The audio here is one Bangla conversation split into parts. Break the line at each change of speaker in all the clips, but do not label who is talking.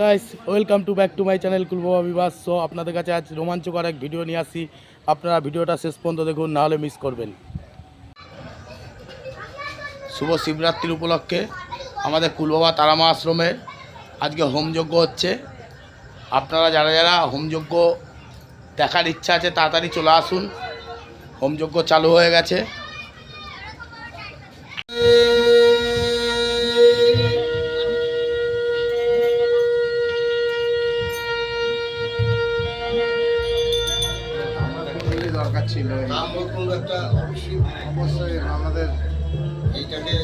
Guys welcome to back to my channel কুলবাবা বিবাস সো আপনাদের কাছে আজ রোমাঞ্চকর এক ভিডিও নিয়ে আসি। আপনারা ভিডিওটা শেষ পর্যন্ত দেখুন নাহলে মিস করবেন। শুভ শিবরাত্রির উপলক্ষে আমাদের কুলবাবা তারামা আশ্রমে আজকে হোমযজ্ঞ হচ্ছে। আপনারা যারা যারা হোমযজ্ঞ দেখার ইচ্ছা আছে, তাড়াতাড়ি চলে আসুন। হোমযজ্ঞ চালু হয়ে গেছে।
দরকার ছিল আমাদের
এইটাকে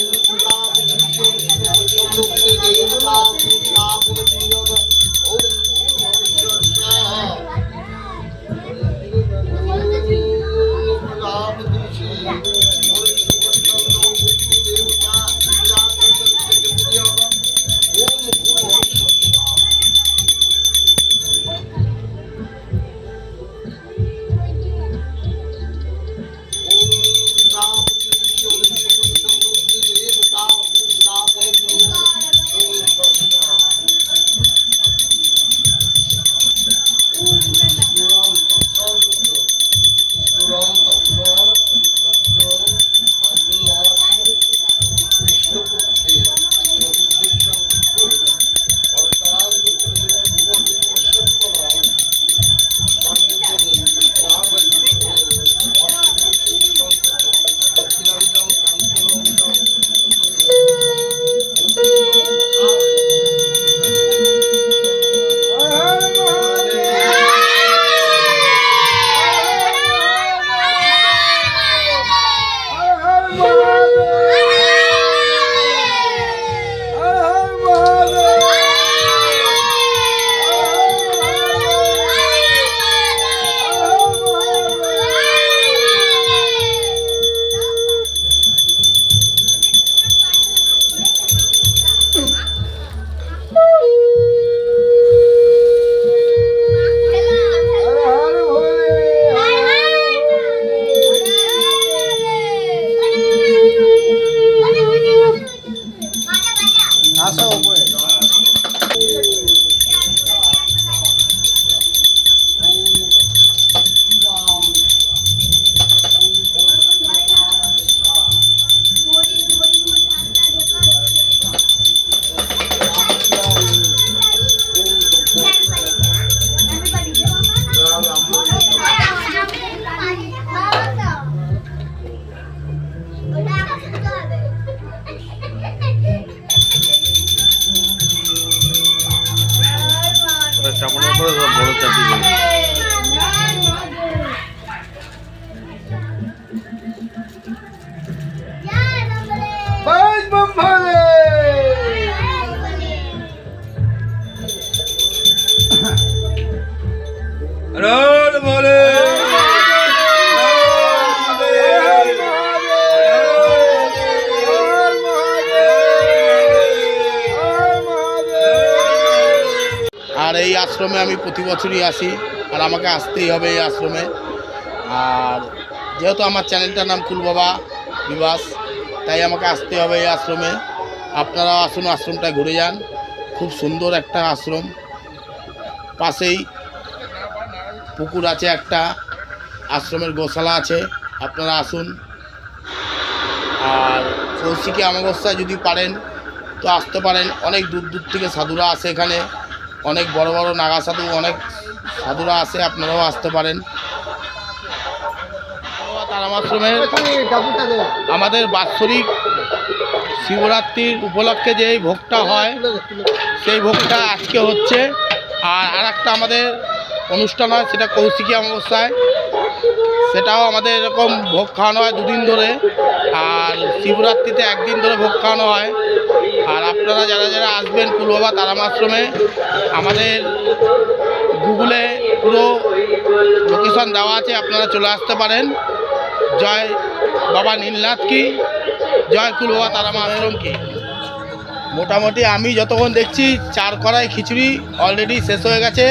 তিনটে ভাগে
আর এই আশ্রমে আমি প্রতি বছরই আসি, আর আমাকে আসতেই হবে এই আশ্রমে। আর যেহেতু আমার চ্যানেলটার নাম কুলবাবা বিবাস, তাই আমাকে আসতে হবে এই আশ্রমে। আপনারা আসুন, আশ্রমটা ঘুরে যান। খুব সুন্দর একটা আশ্রম। পাশেই পুকুর আছে একটা, আশ্রমের গোশালা আছে, আপনারা আসুন। আর কৌশিকী অমাবস্যায় যদি পারেন, তো আসতে পারেন। অনেক দূর দূর থেকে সাধুরা আসে এখানে। অনেক বড় বড় নাগা সাধু অনেক সাধুরা আসে আপনারাও আসতে পারেন। আমাদের বাৎসরিক শিবরাত্রির উপলক্ষে যে ভোগটা হয়, সেই ভোগটা আজকে হচ্ছে। আর আর একটা আমাদের অনুষ্ঠান হয়, সেটা কৌশিকী অমাবস্যায়। সেটাও আমাদের এরকম ভোগ খাওয়ানো হয় দুদিন ধরে। আর শিবরাত্রিতে একদিন ধরে ভোগ খাওয়ানো হয়। আর আপনারা যারা আসবেন তারাম আশ্রমে। আমাদের গুগলে পুরো লোকেশন দেওয়া আছে, আপনারা চলে আসতে পারেন। জয় বাবা নীলনাথ কি, জয় কুলবাবা তারামা আশ্রম কি। মোটামুটি আমি যতক্ষণ দেখছি, চার কড়াই খিচুড়ি অলরেডি শেষ হয়ে গেছে,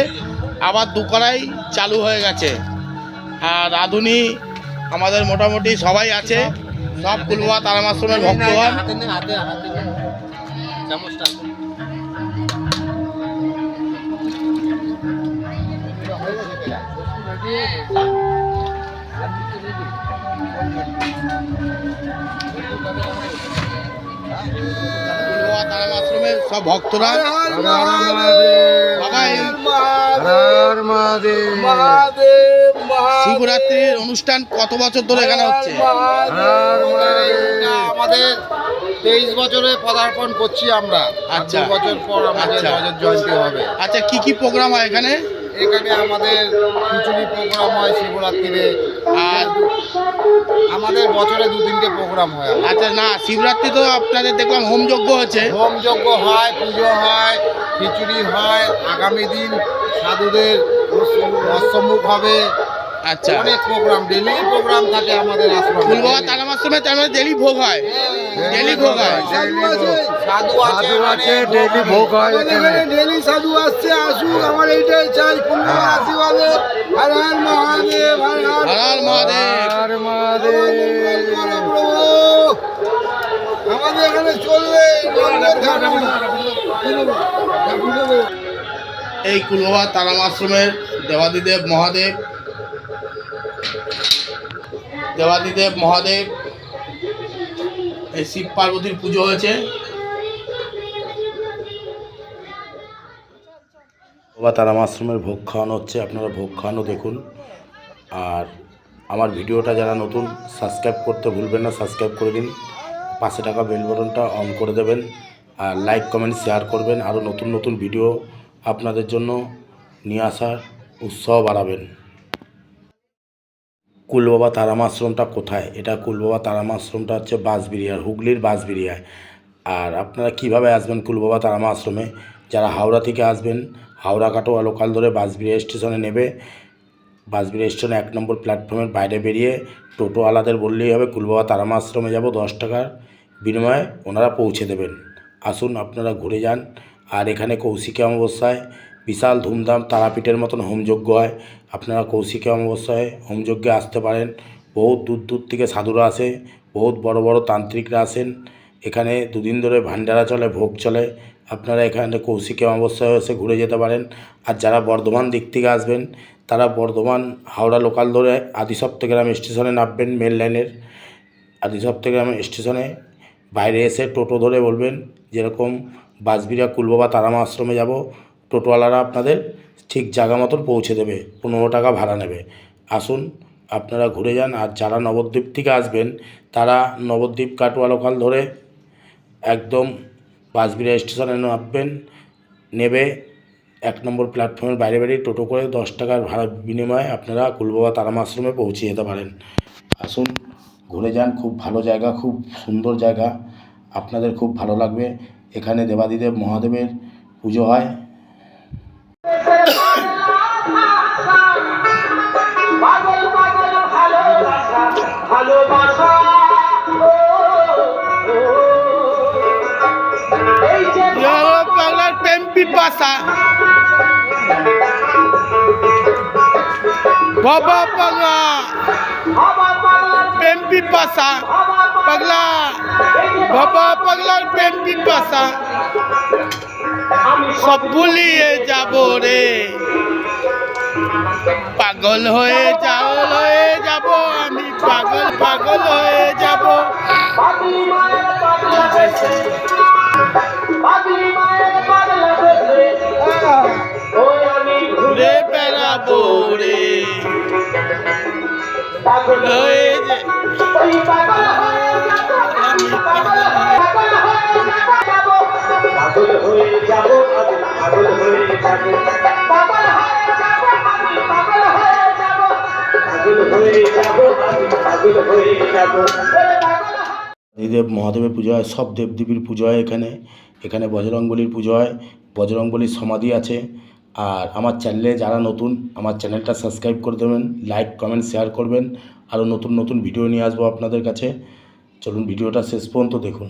আবার দু কড়াই চালু হয়ে গেছে। আর রাঁধুনি আমাদের মোটামুটি সবাই আছে, সব কুলবা তারামাশ্রমের ভক্তগণ সব ভক্তরা। শিবরাত্রির অনুষ্ঠান কত বছর ধরে এখানে হচ্ছে?
আমাদের তেইশ বছরে পদার্পণ করছি আমরা।
আচ্ছা।
বছর পর আমাদের
আচ্ছা।
জয়ন্তী হবে।
আচ্ছা কি কি প্রোগ্রাম হয় এখানে?
এখানে আমাদের খিচুড়ি প্রোগ্রাম হয় শিবরাত্রিতে
আর
আমাদের বছরে দু তিনটে প্রোগ্রাম হয়
আচ্ছা না শিবরাত্রি তো আপনাদের দেখলাম হোমযজ্ঞ হচ্ছে।
হোমযজ্ঞ হয় পুজো হয় খিচুড়ি হয় আগামী দিন সাধুদের অষ্টমুখ হবে
আচ্ছা।
অনেক প্রোগ্রাম ডেলি প্রোগ্রাম থাকে আমাদের আশ্রমে।
ফুলবাবা তার মানে ডেলি ভোগ হয়। ডেলি ভোগ হয়।
সাধু আছে সাধু আছে
আছে,
মানে
ভোগ হয় এখানে।
এখানে সাধু আসছে আসুক আমার এইটাই চাই কুলবা আশীর্বাদে। হর হর মহাদেব হর হর
হর হর মহাদেব।
আর মহাদেব।
আমাদের এখানে চলবে
এই কুলবাবা তারামাশ্রমের দেবাদিদেব মহাদেব দেবাদিদেব মহাদেব, এই শিব পার্বতীর পুজো হয়েছে।
বাবা তারাম আশ্রমের ভোগ খাওয়ানো হচ্ছে, আপনারা ভোগ খাওয়ানো দেখুন। আর আমার ভিডিওটা যারা নতুন সাবস্ক্রাইব করতে ভুলবেন না সাবস্ক্রাইব করে দিন। পাশে টাকা বেল বটনটা অন করে দেবেন। আর লাইক কমেন্ট শেয়ার করবেন। আরও নতুন নতুন ভিডিও আপনাদের জন্য নিয়ে আসার উৎসাহ বাড়াবেন। কুলবাবা তারাম আশ্রমটা কোথায়? এটা কুলবাবা তারাম আশ্রমটা হচ্ছে বাঁশবিরিয়ার হুগলির বাঁশবিরিয়ায় আর আপনারা কীভাবে আসবেন কুলবাবা তারামা আশ্রমে? যারা হাওড়া থেকে আসবেন, হাওড়া কাটোয়া লোকাল ধরে বাঁশবিরিয়া স্টেশনে নেবে। বাঁশবিরিয়া স্টেশনে এক নম্বর প্ল্যাটফর্মের বাইরে বেরিয়ে টোটোওয়ালাদের বললেই হবে, কুলবাবা তারামা আশ্রমে যাব, দশ টাকার বিনিময়ে ওনারা পৌঁছে দেবেন। আসুন, আপনারা ঘুরে যান। আর এখানে কৌশিকী অমাবস্যায় বিশাল ধুমধাম তারাপীঠের মতন হোমযজ্ঞ হয়। আপনারা কৌশিকী অমাবস্যায় হোমযজ্ঞে আসতে পারেন। বহুত দূর দূর থেকে সাধুরা আসে, বহুত বড় বড় তান্ত্রিকরা আসেন। এখানে দুদিন ধরে ভান্ডারা চলে, ভোগ চলে। আপনারা এখানে কৌশিকী অমাবস্যায় এসে ঘুরে যেতে পারেন। আর যারা বর্ধমান দিক থেকে আসবেন, তারা বর্ধমান, হাওড়া লোকাল ধরে আদিসপ্তগ্রাম স্টেশনে নামবেন মেল লাইনের আদিসপ্তগ্রাম স্টেশনে বাইরে এসে টোটো ধরে বলবেন, যেরকম বাসবিরা কুলবাবা তারামা আশ্রমে যাব টোটোওয়ালারা আপনাদের ঠিক জায়গা মতন পৌঁছে দেবে, পনেরো টাকা ভাড়া নেবে। আসুন, আপনারা ঘুরে যান, আর যারা নবদ্বীপ থেকে আসবেন, তারা নবদ্বীপ কাটোয়া লোকাল ধরে একদম বাসবিরা স্টেশনে নামবেন, নেবে এক নম্বর প্ল্যাটফর্মের বাইরে বেরিয়ে টোটো করে দশ টাকার ভাড়া বিনিময়ে আপনারা কুলবাবা তারামা আশ্রমে পৌঁছে যেতে পারেন। আসুন, ঘুরে যান, খুব ভালো জায়গা, খুব সুন্দর জায়গা, আপনাদের খুব ভালো লাগবে। এখানে দেবাদিদেব মহাদেবের পুজো হয়।
ভালোবাসা
পাগলার প্রেম পিপাসা বাবা পাগল প্রেম পিপাসা পাগলা। বাবা, পাগলার পেন্টিং
বাসা।
সব ভুলিয়ে যাব রে। পাগল হয়ে যাও, হয়ে যাব আমি। পাগল পাগল হয়ে যাব।
হয়ে
দেব, মহাদেবের পুজো হয়, সব দেবদেবীর পুজো হয় এখানে। এখানে বজরংবলির পুজো হয় বজরংবলির সমাধি আছে। আর আমার চ্যানেলে যারা নতুন, আমার চ্যানেলটা সাবস্ক্রাইব করে দেবেন লাইক কমেন্ট শেয়ার করবেন। আরও নতুন নতুন ভিডিও নিয়ে আসব আপনাদের কাছে। চলুন ভিডিওটা শেষ পর্যন্ত দেখুন।